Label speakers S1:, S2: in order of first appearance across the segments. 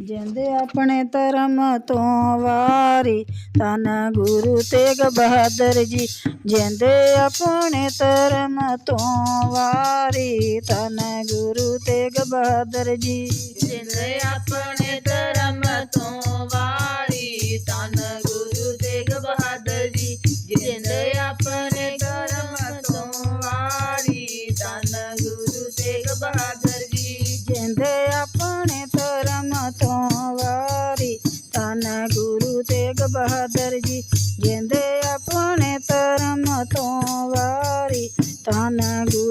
S1: ਜਿੰਦੇ ਆਪਣੇ ਧਰਮ ਤੋਂ ਵਾਰੀ ਤਨ ਗੁਰੂ ਤੇਗ ਬਹਾਦਰ ਜੀ। ਜਿੰਦੇ ਆਪਣੇ ਧਰਮ ਤੋਂ ਵਾਰੀ ਤਨ ਗੁਰੂ ਤੇਗ ਬਹਾਦਰ ਜੀ।
S2: ਜਿੰਦੇ ਆਪਣੇ ਧਰਮ ਤੋਂ ਵਾਰੀ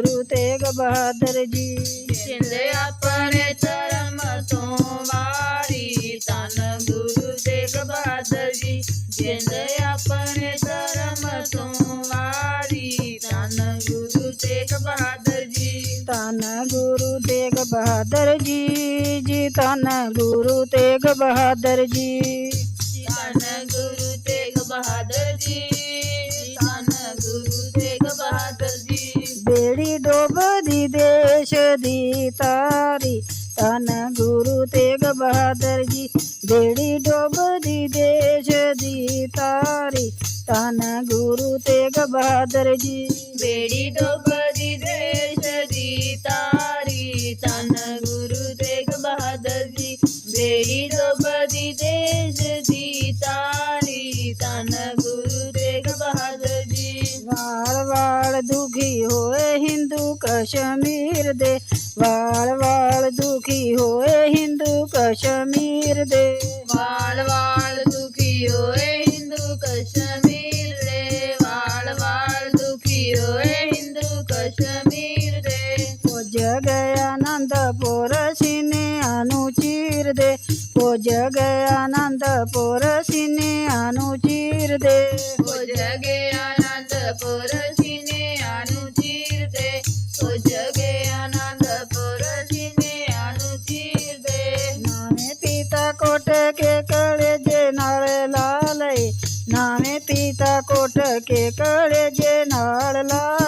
S2: ਗੁਰੂ ਤੇਗ ਬਹਾਦਰ ਜੀ। ਜਿੰਦੇ ਆਪਣੇ ਧਰਮ ਤੋਂ ਵਾਰੀ ਤਨ ਗੁਰੂ ਤੇਗ ਬਹਾਦਰ ਜੀ।
S1: ਜਿੰਦੇ ਆਪਣੇ ਧਰਮ ਤੋਂ ਵਾਰੀ ਤਨ ਗੁਰੂ ਤੇਗ ਬਹਾਦਰ ਜੀ। ਧੰਨ ਗੁਰੂ ਤੇਗ ਬਹਾਦਰ ਜੀ ਜੀ ਧੰਨ ਗੁਰੂ ਤੇਗ ਬਹਾਦਰ ਜੀ।
S2: ਧੰਨ ਗੁਰੂ ਤੇਗ ਬਹਾਦਰ ਜੀ ਧੰਨ ਗੁਰੂ ਤੇਗ ਬਹਾਦਰ
S1: बेड़ी डोब दी देश दी तारी। तन गुरु तेग बहादुर जी,
S2: बेड़ी डोब दी देश दी तारी। तन गुरु तेग बहादुर जी, बेड़ी डोब कश्मीर
S1: दे। वाल वाल दुखी होए हिंदू कश्मीर दे। वाल वाल दुखी होए
S2: हिंदू कश्मीर दे। वाल वाल दुखी होए हिंदू कश्मीर दे। पुज गए
S1: आनंदपुर सिने अनुचीर दे। पुज गया आनंदपुर सिने अनुचीर दे। पुज गए आनंदपुर सिने अनु आनंदपुर
S2: नामे पिता कोट के कड़े जे नार लाल। नामे पिता कोट के कड़े जे नार लाल।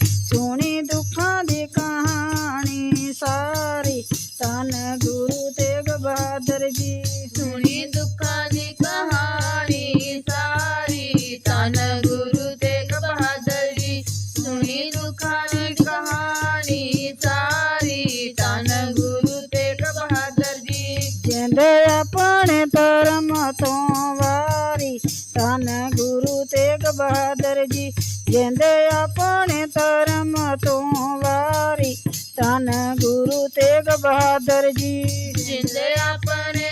S1: ਸੁਣੀ ਦੁੱਖਾਂ ਦੀ ਕਹਾਣੀ ਸਾਰੀ ਧੰਨ ਗੁਰੂ ਤੇਗ ਬਹਾਦਰ ਜੀ। ਸੁਣੀ ਦੁੱਖਾਂ ਦੀ ਕਹਾਣੀ ਸਾਰੀ
S2: ਤਨ ਗੁਰੂ ਤੇਗ ਬਹਾਦਰ ਜੀ। ਸੁਣੀ ਦੁੱਖਾਂ ਦੀ ਕਹਾਣੀ ਸਾਰੀ ਤਨ ਗੁਰੂ ਤੇਗ ਬਹਾਦਰ ਜੀ।
S1: ਜਿੰਦੇ ਆਪਣੇ ਧਰਮ ਤੋਂ ਵਾਰੀ ਧੰਨ ਗੁਰੂ ਤੇਗ ਬਹਾਦਰ ਜੀ। ਜਿੰਦੇ ਆਪਣੇ ਧਰਮ ਤੋਂ ਵਾਰੀ ਧੰਨ ਗੁਰੂ ਤੇਗ ਬਹਾਦਰ ਜੀ।
S2: ਜਿੰਦੇ ਆਪਣੇ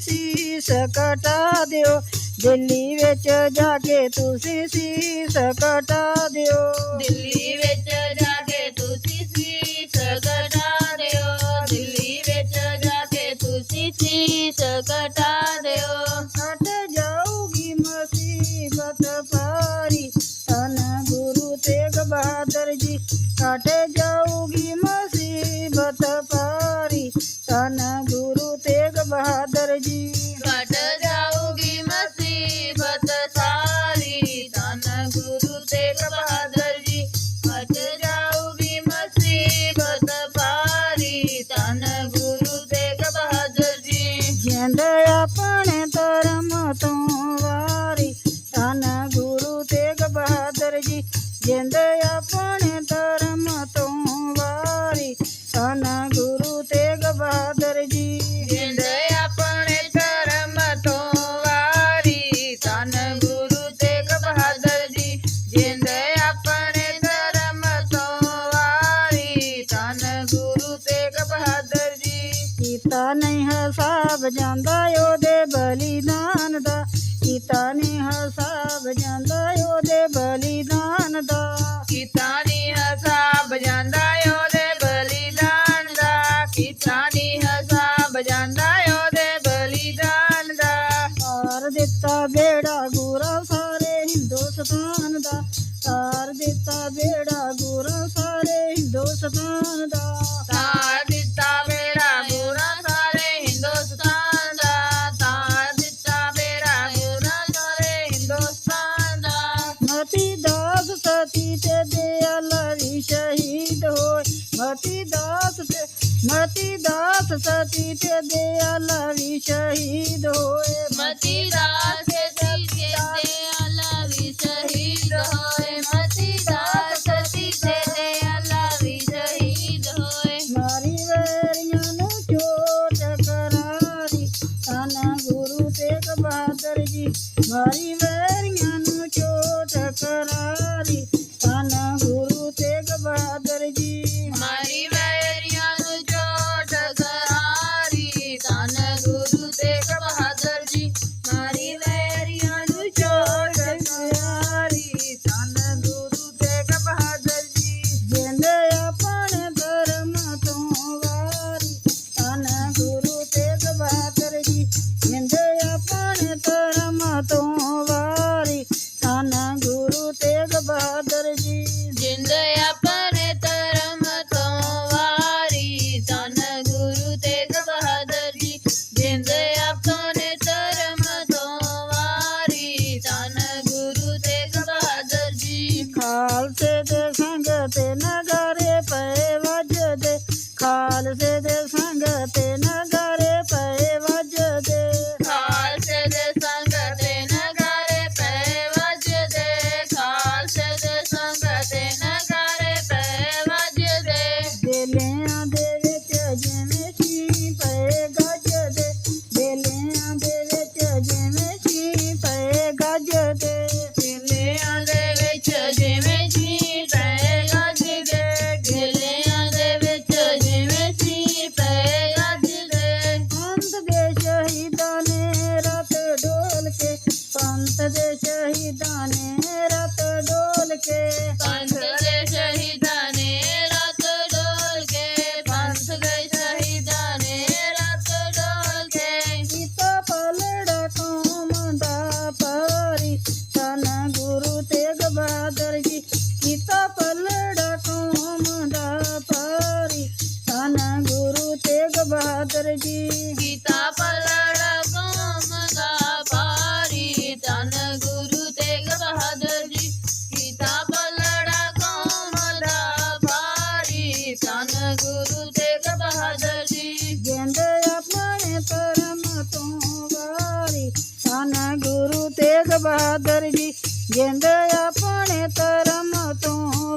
S1: शीश कटा दियो। दिल्ली बिच जाके तुसी शीश कटा दियो। दिल्ली बिच जाके तुसी
S2: शीश कटा कटा दियो। हट जाऊगी मुसीबत पारी। तन गुरु तेग बहादुर जी हट जाओ stand
S1: up. शहीद होए मसीदा से भी शहीद होए भी शहीद होए। मारी वैरियाँ नु चोट करारी गुरु तेग
S2: बहादुर जी। चोट करारी ताना गुरु तेग बहादुर जी। किसान गुरु तेग बहादुर जी।
S1: गेंद अपने परम तो वारी सन गुरु तेग बहादुर जी। गेंद अपने परम तो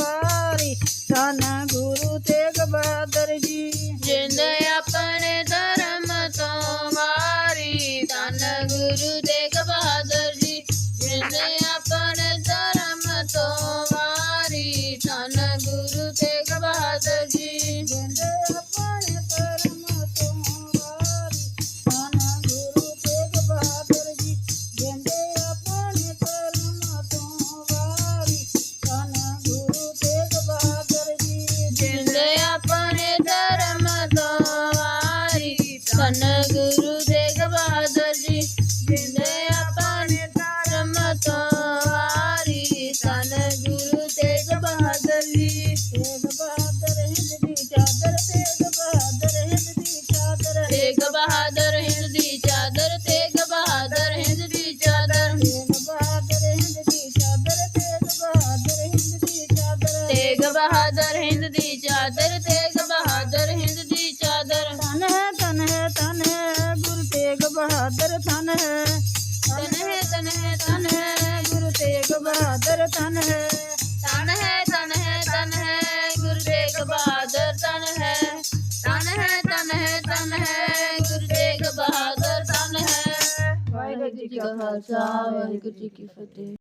S1: वारी सन गुरु तेग बहादुर
S2: जी। गेंद अपने धर्म तो वारी सन गुरु ਬਹਾਦਰ
S1: ਧਨ ਹੈ।
S2: ਤਨ ਹੈ ਤਨ ਹੈ,
S1: ਧਨ ਹੈ, ਗੁਰੂ ਤੇਗ ਬਹਾਦਰ ਧਨ ਹੈ।
S2: ਤਨ ਹੈ ਤਨ ਹੈ ਤਨ ਹੈ, ਗੁਰੂ ਤੇਗ ਬਹਾਦਰ ਤਨ ਹੈ। ਤਨ ਹੈ ਤਨ ਹੈ ਤਨ ਹੈ, ਗੁਰੂ ਤੇਗ ਬਹਾਦਰ ਤਨ ਹੈ।
S1: ਵਾਹਿਗੁਰੂ ਜੀ ਕਾ
S2: ਖਾਲਸਾ, ਵਾਹਿਗੁਰੂ ਜੀ ਕੀ ਫਤਿਹ।